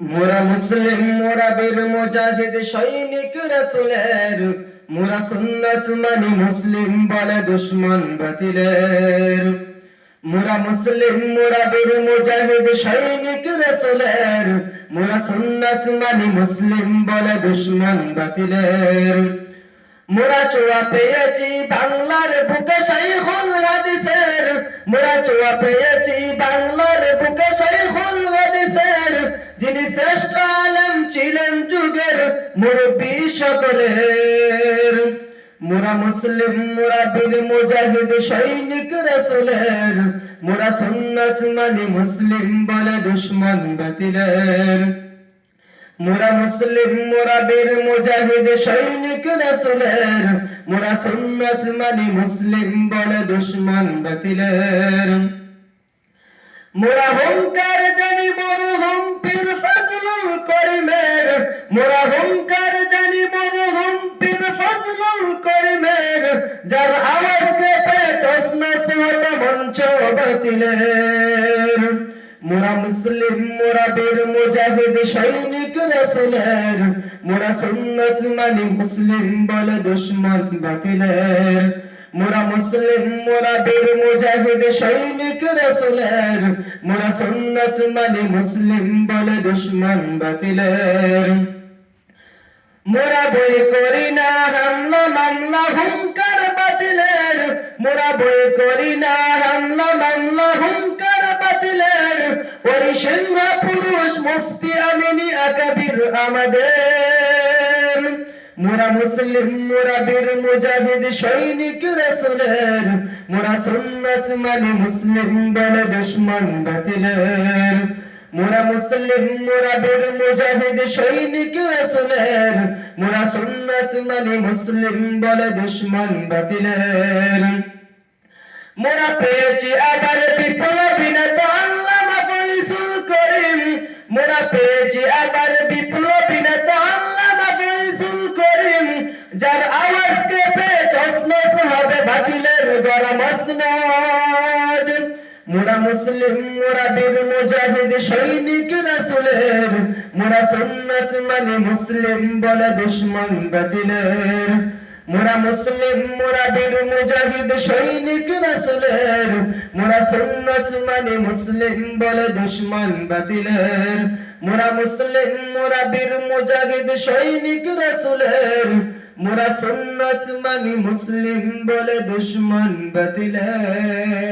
মোরা মুসলিম, মোরা বীর, মুজাহিদ, সৈনিক, রাসূলের। মোরা সুন্নাত মানি মুসলিম, বলে দুশ্মন বাতিলের। মোরা মুসলিম, মোরা বীর, মুজাহিদ, সৈনিক, রাসূলের। মোরা সুন্নাত মানি মুসলিম, বলে দুশ্মন বাতিলের। মোরা চোয়া পেয়েছি বাংলার বুকে শাইখুল হাদিসের। মোরা চোয়া পেয়েছি বাংলার যিনি শ্রেষ্ঠ আলেম ছিলেন যুগের মুরব্বী সকলের। মোরা মুসলিম, মোরা বীর মুজাহিদ, সৈনিক রাসূলের। মোরা সুন্নাত মানি মুসলিম বলে দুশ্মন বাতিলের। মোরা মুসলিম, মোরা বীর মুজাহিদ, সৈনিক রাসূলের। মোরা সুন্নাত মানি মুসলিম বলে দুশ্মন বাতিলের। মোরা মোরা হুঙ্কার জানি মরহুম পীর ফজলুল করিমের, যার আওয়াজ কেঁপে তসনস হতো মঞ্চ বাতিলের। মোরা মুসলিম, মোরা বীর, মুজাহিদ, সৈনিক, রাসূলের। মোরা সুন্নাত মানি মুসলিম বলে দুশ্মন বাতিলের। মোরা মুসলিম, মোরা বীর, মুজাহিদ, সৈনিক, রাসূলের। মোরা সুন্নাত মানি মুসলিম বলে দুশ্মন বাতিলের। মোরা বই করি না হামলা, মামলা, হুঙ্কার, বাতিলের। মোরা বই করি না হামলা, মামলা, হুঙ্কার, বাতিলের। ওই সিংহ পুরুষ মুফতি আমিনী আকাবির আমাদের। মোরা মুসলিম, মোরা বীর, মুজাহিদ, সৈনিক, রাসূলের। মোরা সুন্নাত মানে মুসলিম বলে দুশ্মন বাতিলের। মোরা মুসলিম মোরা বীর মুজাহিদ সৈনিক রাসূলের মোরা সুন্নাত মানে মুসলিম বলে দুশ্মন বাতিলের। মোরা পেয়েছি আবার বিপ্লবী নেতা আল্লামা ফয়জুল করিম। মোরা পেয়েছি আবার বিপ্লবী নেতা আল্লামা ফয়জুল করিম। যার আওয়াজ কেঁপে তসনস হবে বাতিলের গরম আসনাদ মোরা মুসলিম, মোরা বীর মুজাহিদ, সৈনিক রাসূলের। মোরা সুন্নাত মানে মুসলিম বলে দুশ্মন বাতিলের। মোরা মুসলিম, মোরা বীর মুজাহিদ, সৈনিক রাসূলের। মোরা সুন্নাত মানে মুসলিম বলে দুশ্মন বাতিলের। মোরা মুসলিম, মোরা বীর মুজাহিদ, সৈনিক রাসূলের। মোরা সুন্নাত মানে মুসলিম বলে দুশ্মন বাতিলের।